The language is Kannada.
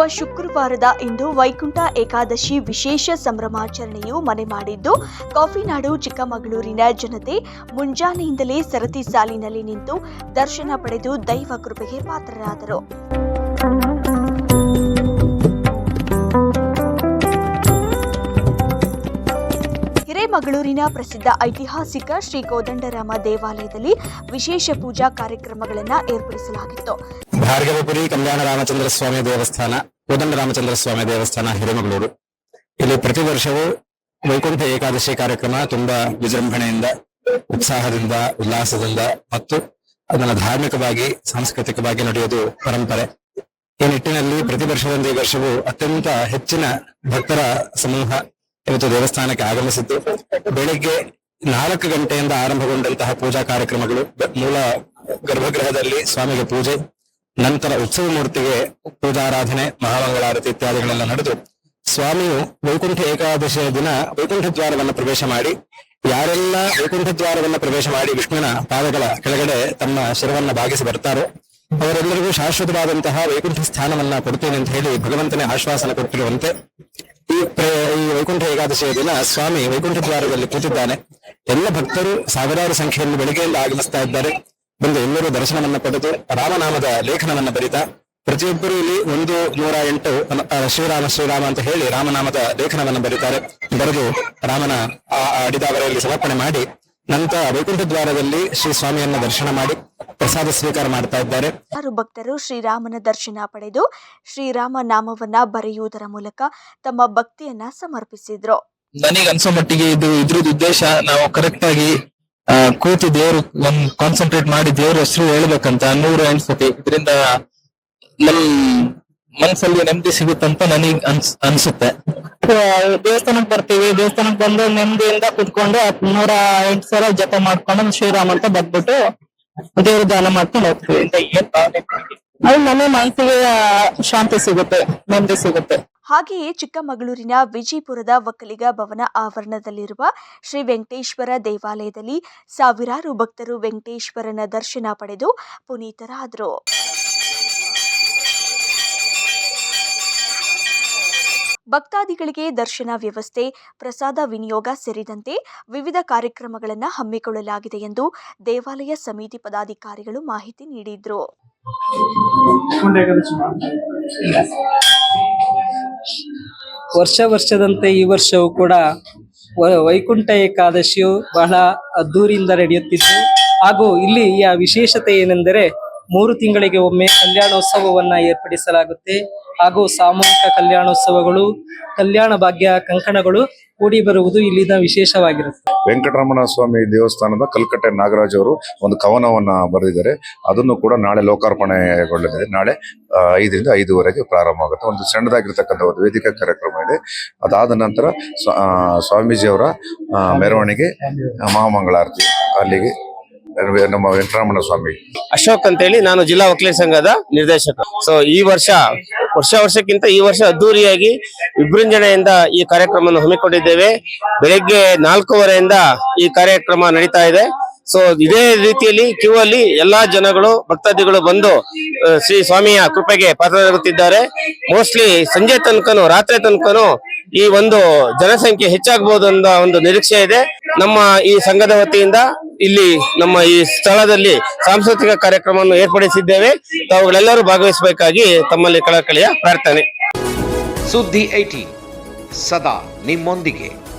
ಶುಭ ಶುಕ್ರವಾರದ ಇಂದು ವೈಕುಂಠ ಏಕಾದಶಿ ವಿಶೇಷ ಸಂಭ್ರಮಾಚರಣೆಯು ಮನೆ ಮಾಡಿದ್ದು ಕಾಫಿನಾಡು ಚಿಕ್ಕಮಗಳೂರಿನ ಜನತೆ ಮುಂಜಾನೆಯಿಂದಲೇ ಸರತಿ ಸಾಲಿನಲ್ಲಿ ನಿಂತು ದರ್ಶನ ಪಡೆದು ದೈವ ಕೃಪೆಗೆ ಪಾತ್ರರಾದರು. ಹಿರೇಮಗಳೂರಿನ ಪ್ರಸಿದ್ಧ ಐತಿಹಾಸಿಕ ಶ್ರೀ ಕೋದಂಡರಾಮ ದೇವಾಲಯದಲ್ಲಿ ವಿಶೇಷ ಪೂಜಾ ಕಾರ್ಯಕ್ರಮಗಳನ್ನು ಏರ್ಪಡಿಸಲಾಗಿತ್ತು. ಭಾರ್ಗವಪುರಿ ಕಲ್ಯಾಣ ರಾಮಚಂದ್ರ ಸ್ವಾಮಿ ದೇವಸ್ಥಾನ, ಕೋದಂಡ ರಾಮಚಂದ್ರ ಸ್ವಾಮಿ ದೇವಸ್ಥಾನ, ಹಿರೇಮಗಳೂರು. ಇಲ್ಲಿ ಪ್ರತಿ ವರ್ಷವೂ ವೈಕುಂಠ ಏಕಾದಶಿ ಕಾರ್ಯಕ್ರಮ ತುಂಬಾ ವಿಜೃಂಭಣೆಯಿಂದ, ಉತ್ಸಾಹದಿಂದ, ಉಲ್ಲಾಸದಿಂದ ಮತ್ತು ಅದನ್ನ ಧಾರ್ಮಿಕವಾಗಿ, ಸಾಂಸ್ಕೃತಿಕವಾಗಿ ನಡೆಯೋದು ಪರಂಪರೆ. ಈ ನಿಟ್ಟಿನಲ್ಲಿ ಪ್ರತಿ ವರ್ಷದಂತೆ ಈ ವರ್ಷವೂ ಅತ್ಯಂತ ಹೆಚ್ಚಿನ ಭಕ್ತರ ಸಮೂಹ ಇವತ್ತು ದೇವಸ್ಥಾನಕ್ಕೆ ಆಗಮಿಸಿದ್ದು. ಬೆಳಿಗ್ಗೆ ನಾಲ್ಕು ಗಂಟೆಯಿಂದ ಆರಂಭಗೊಂಡಂತಹ ಪೂಜಾ ಕಾರ್ಯಕ್ರಮಗಳು. ಮೂಲ ಗರ್ಭಗೃಹದಲ್ಲಿ ಸ್ವಾಮಿಗೆ ಪೂಜೆ, ನಂತರ ಉತ್ಸವ ಮೂರ್ತಿಗೆ ಪೂಜಾರಾಧನೆ, ಮಹಾಮಂಗಳಾರತಿ ಇತ್ಯಾದಿಗಳೆಲ್ಲ ನಡೆದು ಸ್ವಾಮಿಯು ವೈಕುಂಠ ಏಕಾದಶಿಯ ದಿನ ವೈಕುಂಠ ದ್ವಾರವನ್ನು ಪ್ರವೇಶ ಮಾಡಿ, ಯಾರೆಲ್ಲ ವೈಕುಂಠ ದ್ವಾರವನ್ನು ಪ್ರವೇಶ ಮಾಡಿ ವಿಷ್ಣುವಿನ ಪಾದಗಳ ಕೆಳಗಡೆ ತಮ್ಮ ಶಿರವನ್ನ ಭಾಗಿಸಿ ಬರ್ತಾರೋ ಅವರೆಲ್ಲರಿಗೂ ಶಾಶ್ವತವಾದಂತಹ ವೈಕುಂಠ ಸ್ಥಾನವನ್ನ ಕೊಡ್ತೇನೆ ಅಂತ ಹೇಳಿ ಭಗವಂತನೇ ಆಶ್ವಾಸನ ಕೊಟ್ಟಿರುವಂತೆ ಈ ಈ ವೈಕುಂಠ ಏಕಾದಶಿಯ ದಿನ ಸ್ವಾಮಿ ವೈಕುಂಠ ದ್ವಾರದಲ್ಲಿ ಕೂತಿದ್ದಾನೆ. ಎಲ್ಲ ಭಕ್ತರು ಸಾವಿರಾರು ಸಂಖ್ಯೆಯಲ್ಲಿ ಬೆಳಿಗ್ಗೆಯಿಂದ ಆಗಮಿಸ್ತಾ ಇದ್ದಾರೆ. ಬಂದು ಎಲ್ಲರೂ ದರ್ಶನವನ್ನ ಪಡೆದು ರಾಮನಾಮದ ಲೇಖನವನ್ನ ಬರಿತಾ. ಪ್ರತಿಯೊಬ್ಬರು ಇಲ್ಲಿ ಒಂದು, ನೂರ ಎಂಟು ಶ್ರೀರಾಮ ಶ್ರೀರಾಮ ಅಂತ ಹೇಳಿ ರಾಮನಾಮದ ಲೇಖನವನ್ನು ಬರೀತಾರೆ. ಬರೆದು ರಾಮನ ಆ ಅಡಿದಾವರೆಯಲ್ಲಿ ಸಮರ್ಪಣೆ ಮಾಡಿ ನಂತರ ವೈಕುಂಠ ದ್ವಾರದಲ್ಲಿ ಶ್ರೀ ಸ್ವಾಮಿಯನ್ನ ದರ್ಶನ ಮಾಡಿ ಪ್ರಸಾದ ಸ್ವೀಕಾರ ಮಾಡ್ತಾ ಇದ್ದಾರೆ. ಹಲವಾರು ಭಕ್ತರು ಶ್ರೀರಾಮನ ದರ್ಶನ ಪಡೆದು ಶ್ರೀರಾಮ ನಾಮವನ್ನ ಬರೆಯುವುದರ ಮೂಲಕ ತಮ್ಮ ಭಕ್ತಿಯನ್ನ ಸಮರ್ಪಿಸಿದ್ರು. ನನಗೆ ಅನ್ಸೋ ಮಟ್ಟಿಗೆ ಇದು ಇದ್ರದ್ದು ಉದ್ದೇಶ ನಾವು ಕರೆಕ್ಟ್ ಆಗಿ ಆ, ಕೂತು ದೇವ್ರು ಒಂದ್ ಕಾನ್ಸಂಟ್ರೇಟ್ ಮಾಡಿ ದೇವ್ರ ಹೆಸರು ಹೇಳ್ಬೇಕಂತ ನೂರ ಎಂಟ್ ಸತಿ. ಇದರಿಂದ ನಮ್ ಮನ್ಸಲ್ಲಿ ನೆಮ್ಮದಿ ಸಿಗುತ್ತಂತ ನನಗ್ ಅನ್ಸ್ ಅನ್ಸುತ್ತೆ. ದೇವಸ್ಥಾನಕ್ ಬರ್ತೀವಿ. ದೇವಸ್ಥಾನಕ್ ಬಂದು ನೆಮ್ಮದಿಯಿಂದ ಕುತ್ಕೊಂಡು ನೂರ ಎಂಟು ಸಲ ಜಪ ಮಾಡ್ಕೊಂಡು ಶ್ರೀರಾಮ್ ಅಂತ ಬಂದ್ಬಿಟ್ಟು ದೇವ್ರ ದಾನ ಮಾಡ್ಕೊಂಡು ಹೋಗ್ತೀವಿ. ಅದು ನಮ್ಮ ಮನಸ್ಸಿಗೆ ಶಾಂತಿ ಸಿಗುತ್ತೆ ನೆಮ್ಮದಿ ಸಿಗುತ್ತೆ. ಹಾಗೆಯೇ ಚಿಕ್ಕಮಗಳೂರಿನ ವಿಜಯಪುರದ ಒಕ್ಕಲಿಗ ಭವನ ಆವರಣದಲ್ಲಿರುವ ಶ್ರೀ ವೆಂಕಟೇಶ್ವರ ದೇವಾಲಯದಲ್ಲಿ ಸಾವಿರಾರು ಭಕ್ತರು ವೆಂಕಟೇಶ್ವರನ ದರ್ಶನ ಪಡೆದು ಪುನೀತರಾದರು. ಭಕ್ತಾದಿಗಳಿಗೆ ದರ್ಶನ ವ್ಯವಸ್ಥೆ, ಪ್ರಸಾದ ವಿನಿಯೋಗ ಸೇರಿದಂತೆ ವಿವಿಧ ಕಾರ್ಯಕ್ರಮಗಳನ್ನು ಹಮ್ಮಿಕೊಳ್ಳಲಾಗಿದೆ ಎಂದು ದೇವಾಲಯ ಸಮಿತಿ ಪದಾಧಿಕಾರಿಗಳು ಮಾಹಿತಿ ನೀಡಿದರು. ವರ್ಷ ವರ್ಷದಂತೆ ಈ ವರ್ಷವೂ ಕೂಡ ವೈಕುಂಠ ಏಕಾದಶಿಯು ಬಹಳ ಅದ್ದೂರಿಯಿಂದ ನಡೆಯುತ್ತಿದ್ದು ಹಾಗೂ ಇಲ್ಲಿ ಈ ವಿಶೇಷತೆ ಏನೆಂದರೆ ಮೂರು ತಿಂಗಳಿಗೆ ಒಮ್ಮೆ ಕಲ್ಯಾಣೋತ್ಸವವನ್ನ ಏರ್ಪಡಿಸಲಾಗುತ್ತೆ. ಹಾಗೂ ಸಾಮೂಹಿಕ ಕಲ್ಯಾಣೋತ್ಸವಗಳು, ಕಲ್ಯಾಣ ಭಾಗ್ಯ ಕಂಕಣಗಳು ಕೂಡಿ ಬರುವುದು ಇಲ್ಲಿನ ವಿಶೇಷವಾಗಿರುತ್ತೆ. ವೆಂಕಟರಮಣ ಸ್ವಾಮಿ ದೇವಸ್ಥಾನದ ಕಲ್ಕಟ್ಟೆ ನಾಗರಾಜ್ ಅವರು ಒಂದು ಕವನವನ್ನ ಬರೆದಿದ್ದಾರೆ. ಅದನ್ನು ಕೂಡ ನಾಳೆ ಲೋಕಾರ್ಪಣೆಗೊಳ್ಳಲಿದೆ. ನಾಳೆ ಐದರಿಂದ ಐದುವರೆಗೆ ಪ್ರಾರಂಭ ಆಗುತ್ತೆ ಒಂದು ಸಣ್ಣದಾಗಿರ್ತಕ್ಕಂಥ ಒಂದು ವೇದಿಕೆ ಕಾರ್ಯಕ್ರಮ ಇದೆ. ಅದಾದ ನಂತರ ಸ್ವಾಮೀಜಿಯವರ ಮೆರವಣಿಗೆ ಮಹಾಮಂಗಳಾರತಿ ಅಲ್ಲಿಗೆ ನಮ್ಮ ವೆಂಕಟರಮಣ ಸ್ವಾಮಿ. ಅಶೋಕ್ ಅಂತ ಹೇಳಿ ನಾನು ಜಿಲ್ಲಾ ವಕೀಲ ಸಂಘದ ನಿರ್ದೇಶಕ. ಸೊ ಈ ವರ್ಷ ವರ್ಷ ವರ್ಷಕ್ಕಿಂತ ಈ ವರ್ಷ ಅದ್ದೂರಿಯಾಗಿ ವಿಜೃಂಭಣೆಯಿಂದ ಈ ಕಾರ್ಯಕ್ರಮವನ್ನು ಹಮ್ಮಿಕೊಂಡಿದ್ದೇವೆ. ಬೆಳಗ್ಗೆ ನಾಲ್ಕೂವರೆಯಿಂದ ಈ ಕಾರ್ಯಕ್ರಮ ನಡೀತಾ ಇದೆ. ಸೊ ಇದೇ ರೀತಿಯಲ್ಲಿ ಕ್ಯೂ ಅಲ್ಲಿ ಎಲ್ಲಾ ಜನಗಳು, ಭಕ್ತಾದಿಗಳು ಬಂದು ಶ್ರೀ ಸ್ವಾಮಿಯ ಕೃಪೆಗೆ ಪಾತ್ರರಾಗುತ್ತಿದ್ದಾರೆ. ಮೋಸ್ಟ್ಲಿ ಸಂಜೆ ತನಕನು, ರಾತ್ರಿ ತನಕನು ಈ ಒಂದು ಜನಸಂಖ್ಯೆ ಹೆಚ್ಚಾಗಬಹುದು ಅಂತ ಒಂದು ನಿರೀಕ್ಷೆ ಇದೆ. ನಮ್ಮ ಈ ಸಂಘದ ವತಿಯಿಂದ ಇಲ್ಲಿ ನಮ್ಮ ಈ ಸ್ಥಳದಲ್ಲಿ ಸಾಂಸ್ಕೃತಿಕ ಕಾರ್ಯಕ್ರಮವನ್ನು ಏರ್ಪಡಿಸಿದ್ದೇವೆ. ತಾವುಗಳೆಲ್ಲರೂ ಭಾಗವಹಿಸಬೇಕಾಗಿ ತಮ್ಮಲ್ಲಿ ಕಳಕಳಿಯ ಪ್ರಾರ್ಥನೆ. ಸುದ್ದಿ ಐಟಿ ಸದಾ ನಿಮ್ಮೊಂದಿಗೆ.